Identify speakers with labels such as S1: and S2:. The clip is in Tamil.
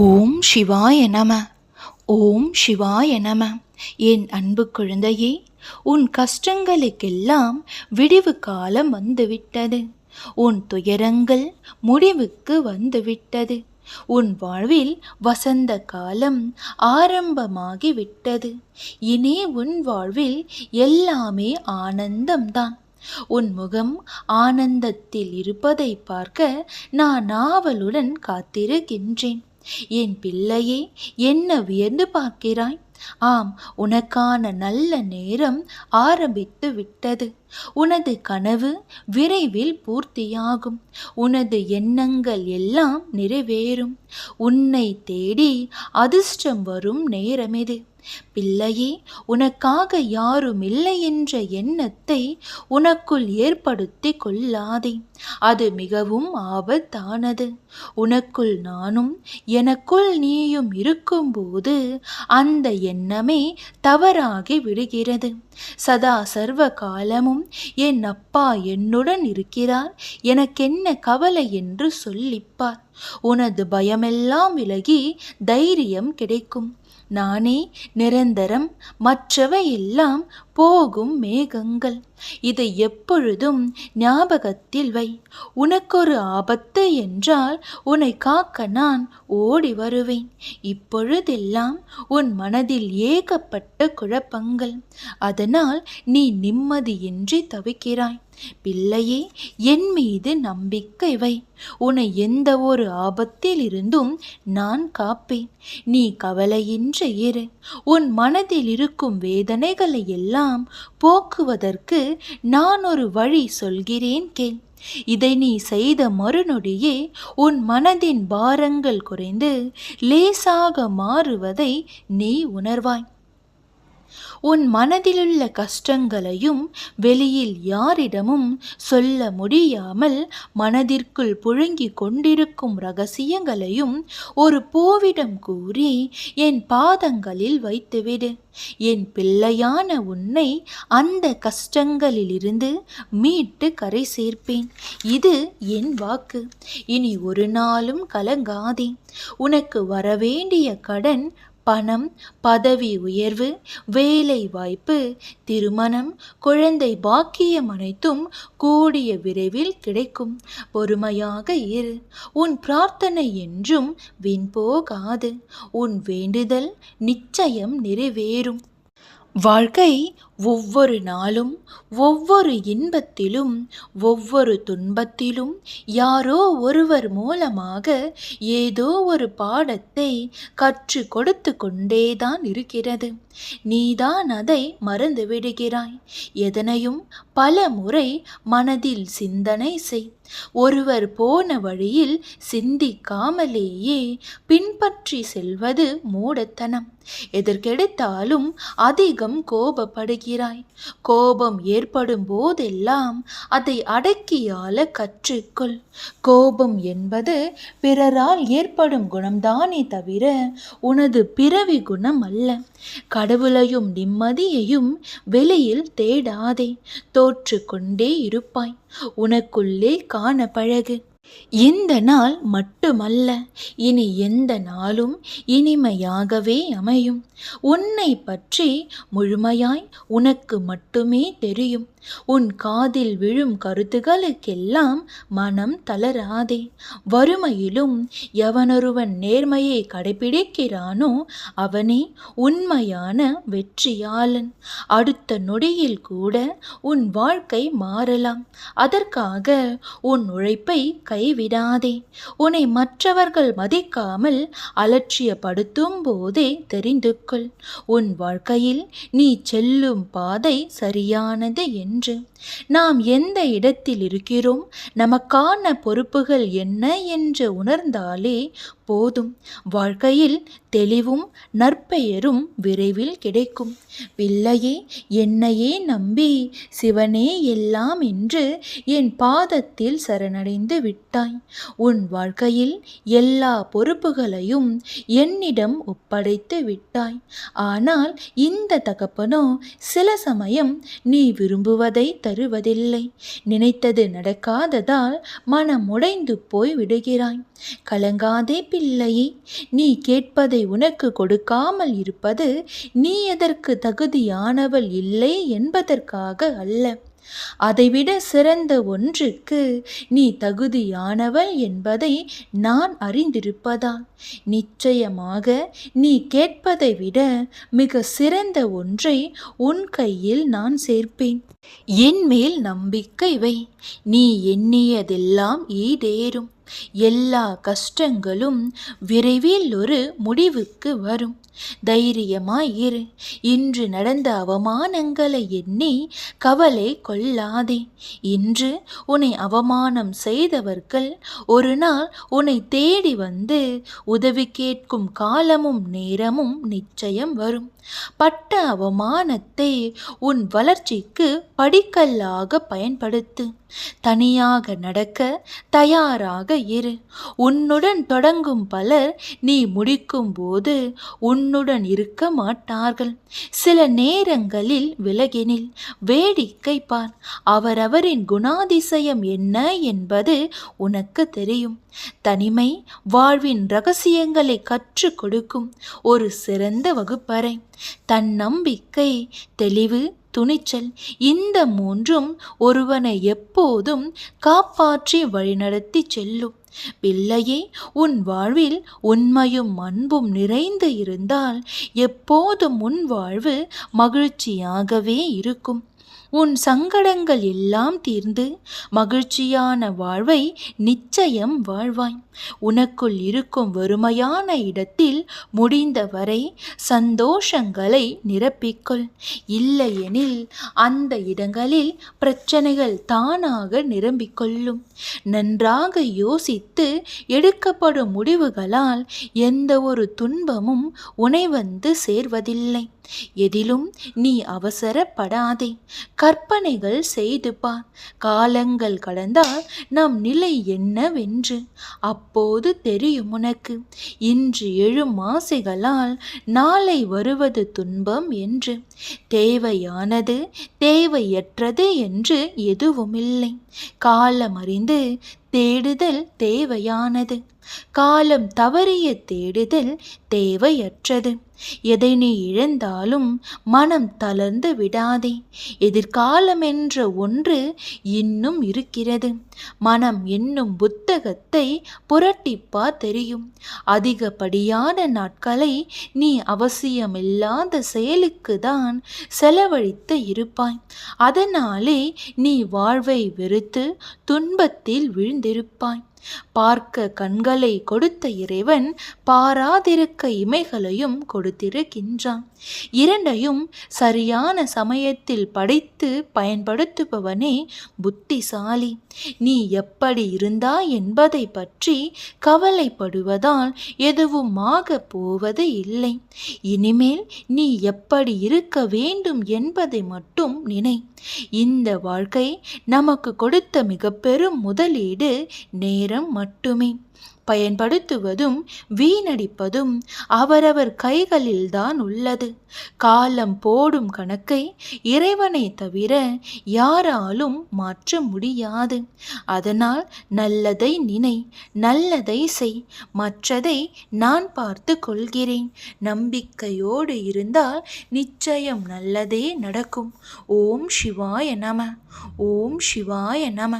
S1: ஓம் சிவாய நம. ஓம் சிவாய நம. என் அன்பு குழந்தையே உன் கஷ்டங்களுக்கெல்லாம் விடிவு காலம் வந்துவிட்டது. உன் துயரங்கள் முடிவுக்கு வந்துவிட்டது. உன் வாழ்வில் வசந்த காலம் ஆரம்பமாகி விட்டது இனி உன் வாழ்வில் எல்லாமே ஆனந்தம்தான். உன் முகம் ஆனந்தத்தில் இருப்பதை பார்க்க நான் ஆவலுடன் காத்திருக்கின்றேன். என் பிள்ளையே என்ன வியந்து பார்க்கிறாய்? ஆம் உனக்கான நல்ல நேரம் ஆரம்பித்து விட்டது. உனது கனவு விரைவில் பூர்த்தியாகும். உனது எண்ணங்கள் எல்லாம் நிறைவேறும். உன்னை தேடி அதிர்ஷ்டம் வரும் நேரமிது. பிள்ளையே உனக்காக யாரும் இல்லை என்ற எண்ணத்தை உனக்குள் ஏற்படுத்தி கொள்ளாதே. அது மிகவும் ஆபத்தானது. உனக்குள் நானும் எனக்குள் நீயும் இருக்கும்போது அந்த எண்ணமே தவறாகி விடுகிறது. சதா சர்வ காலமும் என் அப்பா என்னுடன் இருக்கிறார். எனக்கென்ன கவலை என்று சொல்லிப்பார். உனது பயமெல்லாம் விலகி தைரியம் கிடைக்கும். நானே நிரந்தரம் மற்றவை எல்லாம் போகும் மேகங்கள். இதை எப்பொழுதும் ஞாபகத்தில் வை. உனக்கொரு ஆபத்து என்றால் உன்னை காக்க நான் ஓடி வருவேன். இப்பொழுதெல்லாம் உன் மனதில் ஏகப்பட்ட குழப்பங்கள். அதனால் நீ நிம்மதியின்றி தவிக்கிறாய். பிள்ளையே என் மீது நம்பிக்கை வை. உன்னை எந்த ஒரு ஆபத்தில் இருந்தும் நான் காப்பேன். நீ கவலையின்றி இரு. உன் மனதில் இருக்கும் வேதனைகளை எல்லாம் போக்குவதற்கு நான் ஒரு வழி சொல்கிறேன் கேள். இதை நீ செய்த மறுநொடியே உன் மனதின் பாரங்கள் குறைந்து லேசாக மாறுவதை நீ உணர்வாய். உன் மனதிலுள்ள கஷ்டங்களையும் வெளியில் யாரிடமும் சொல்ல முடியாமல் மனதிற்குள் புழுங்கிக் கொண்டிருக்கும் ரகசியங்களையும் ஒரு பூவிடம் கூறி என் பாதங்களில் வைத்துவிடு. என் பிள்ளையான உன்னை அந்த கஷ்டங்களிலிருந்து மீட்டு கரை சேர்ப்பேன். இது என் வாக்கு. இனி ஒரு நாளும் கலங்காதே. உனக்கு வரவேண்டிய கடன் பணம் பதவி உயர்வு வேலை வாய்ப்பு திருமணம் குழந்தை பாக்கியம் அனைத்தும் கூடிய விரைவில் கிடைக்கும். பொறுமையாக இரு. உன் பிரார்த்தனை என்றும் வீண் போகாது. உன் வேண்டுதல் நிச்சயம் நிறைவேறும். வாழ்க்கை ஒவ்வொரு நாளும் ஒவ்வொரு இன்பத்திலும் ஒவ்வொரு துன்பத்திலும் யாரோ ஒருவர் மூலமாக ஏதோ ஒரு பாடத்தை கற்று கொடுத்து கொண்டேதான் இருக்கிறது. நீதான் அதை மறந்து விடுகிறாய் எதனையும் பல முறை மனதில் சிந்தனை செய். ஒருவர் போன வழியில் சிந்திக்காமலேயே பின்பற்றி செல்வது மூடத்தனம். எதற்கெடுத்தாலும் அதிகம் கோபப்படுகிறாய். கோபம் ஏற்படும் போதெல்லாம் அதை அடக்கியால கற்றுக்கொள். கோபம் என்பது பிறரால் ஏற்படும் குணம்தானே தவிர உனது பிறவி குணம் அல்ல. கடவுளையும் நிம்மதியையும் வெளியில் தேடாதே. தோற்று கொண்டே இருப்பாய். உனக்குள்ளே காண பழகு. இந்த நாள் மட்டுமல்ல இனி எந்த நாளும் இனிமையாகவே அமையும். உன்னை பற்றி முழுமையாய் உனக்கு மட்டுமே தெரியும். உன் காதில் விழும் கருத்துகளுக்கெல்லாம் மனம் தளராதே. வறுமையிலும் எவனொருவன் நேர்மையை கடைபிடிக்கிறானோ அவனே உண்மையான வெற்றியாளன். அடுத்த நொடியில் கூட உன் வாழ்க்கை மாறலாம். அதற்காக உன் உழைப்பை கைவிடாதே. உன்னை மற்றவர்கள் மதிக்காமல் அலட்சியப்படுத்தும் போதே தெரிந்து கொள் உன் வாழ்க்கையில் நீ செல்லும் பாதை சரியானது என்று நாம் எந்த இடத்தில் இருக்கிறோம்? நமக்கான பொறுப்புகள் என்ன என்று உணர்ந்தாலே போதும். வாழ்க்கையில் தெளிவும் நற்பெயரும் விரைவில் கிடைக்கும். பிள்ளையே என்னையே நம்பி சிவனே எல்லாம் என்று என் பாதத்தில் சரணடைந்து விட்டாய். உன் வாழ்க்கையில் எல்லா பொறுப்புகளையும் என்னிடம் ஒப்படைத்து விட்டாய். ஆனால் இந்த தகப்பனோ சில சமயம் நீ விரும்புவதை தருவதில்லை. நினைத்தது நடக்காததால் மனம் உடைந்து போய் விடுகிறாய் கலங்காதே பிள்ளையே நீ கேட்பதை உனக்கு கொடுக்காமல் இருப்பது நீ எதற்கு தகுதியானவள் இல்லை என்பதற்காக அல்ல. அதைவிட சிறந்த ஒன்றுக்கு நீ தகுதியானவள் என்பதை நான் அறிந்திருப்பதால் நிச்சயமாக நீ கேட்பதை விட மிக சிறந்த ஒன்றை உன் கையில் நான் சேர்ப்பேன். என் மேல் நம்பிக்கை வை. நீ எண்ணியதெல்லாம் ஈடேறும். எல்லா கஷ்டங்களும் விரைவில் ஒரு முடிவுக்கு வரும். தைரியமாயிரு இன்று நடந்த அவமானங்களை எண்ணி கவலை கொள்ளாதே. இன்று உன்னை அவமானம் செய்தவர்கள் ஒரு நாள் உன்னை தேடி வந்து உதவி கேட்கும் காலமும் நேரமும் நிச்சயம் வரும். பட்ட அவமானத்தை உன் வளர்ச்சிக்கு படிக்கல்லாக பயன்படுத்து. தனியாக நடக்க தயாராக இரு. உன்னுடன் தொடங்கும் பலர் நீ முடிக்கும் போது உன் உன்னுடன் இருக்க மாட்டார்கள். சில நேரங்களில் விலகினில் வேடிக்கை பார். அவரவரின் குணாதிசயம் என்ன என்பது உனக்கு தெரியும். தனிமை வாழ்வின் ரகசியங்களை கற்றுக் கொடுக்கும் ஒரு சிறந்த வகுப்பறை. தன்னம்பிக்கை தெளிவு துணிச்சல். இந்த மூன்றும் ஒருவனை எப்போதும் காப்பாற்றி வழிநடத்தி செல்லும். பிள்ளையே உன் வாழ்வில் உண்மையும் அன்பும் நிறைந்து இருந்தால் எப்போதும் உன் வாழ்வு மகிழ்ச்சியாகவே இருக்கும். உன் சங்கடங்கள் எல்லாம் தீர்ந்து மகிழ்ச்சியான வாழ்வை நிச்சயம் வாழ்வாய். உனக்குள் இருக்கும் வறுமையான இடத்தில் முடிந்தவரை சந்தோஷங்களை நிரப்பிக்கொள். இல்லையெனில் அந்த இடங்களில் பிரச்சனைகள் தானாக நிரம்பிக்கொள்ளும் நன்றாக யோசித்து எடுக்கப்படும் முடிவுகளால் எந்த ஒரு துன்பமும் உனை வந்து சேர்வதில்லை. எதிலும் நீ அவசரப்படாதே. கற்பனைகள் செய்து பார். காலங்கள் கடந்தால் நம் நிலை என்னவென்று அப்போது தெரியும் உனக்கு. இன்று எழும் ஆசைகளால் நாளை வருவது துன்பம் என்று. தேவையானது தேவையற்றது என்று எதுவுமில்லை. காலம் அறிந்து தேடுதல் தேவையானது. காலம் தவறிய தேடுதல் தேவையற்றது. எதை நீ இழந்தாலும் மனம் தளர்ந்து விடாதே. எதிர்காலம் என்ற ஒன்று இன்னும் இருக்கிறது. மனம் என்னும் புத்தகத்தை புரட்டிப்பா தெரியும். அதிகப்படியான நாட்களை நீ அவசியமில்லாத செயலுக்கு தான் செலவழித்து இருப்பாய். அதனாலே நீ வாழ்வை வெறுத்து துன்பத்தில் んるっぽい。பார்க்க கண்களை கொடுத்த இறைவன் பாராதிருக்க இமைகளையும் கொடுத்திருக்கின்றான். இரண்டையும் சரியான சமயத்தில் படைத்து பயன்படுத்துபவனே புத்திசாலி. நீ எப்படி இருந்தாய் என்பதை பற்றி கவலைப்படுவதால் எதுவும் ஆக போவது இல்லை. இனிமேல் நீ எப்படி இருக்க வேண்டும் என்பதை மட்டும் நினை. இந்த வாழ்க்கை நமக்கு கொடுத்த மிக பெரும் முதலீடு நேரம் மட்டுமே. பயன்படுத்துவதும் வீணடிப்பதும் அவரவர் கைகளில்தான் உள்ளது. காலம் போடும் கணக்கை இறைவனை தவிர யாராலும் மாற்ற முடியாது. அதனால் நல்லதை நினை நல்லதை செய். மற்றதை நான் பார்த்து கொள்கிறேன். நம்பிக்கையோடு இருந்தால் நிச்சயம் நல்லதே நடக்கும். ஓம் சிவாய நம. ஓம் சிவாய நம.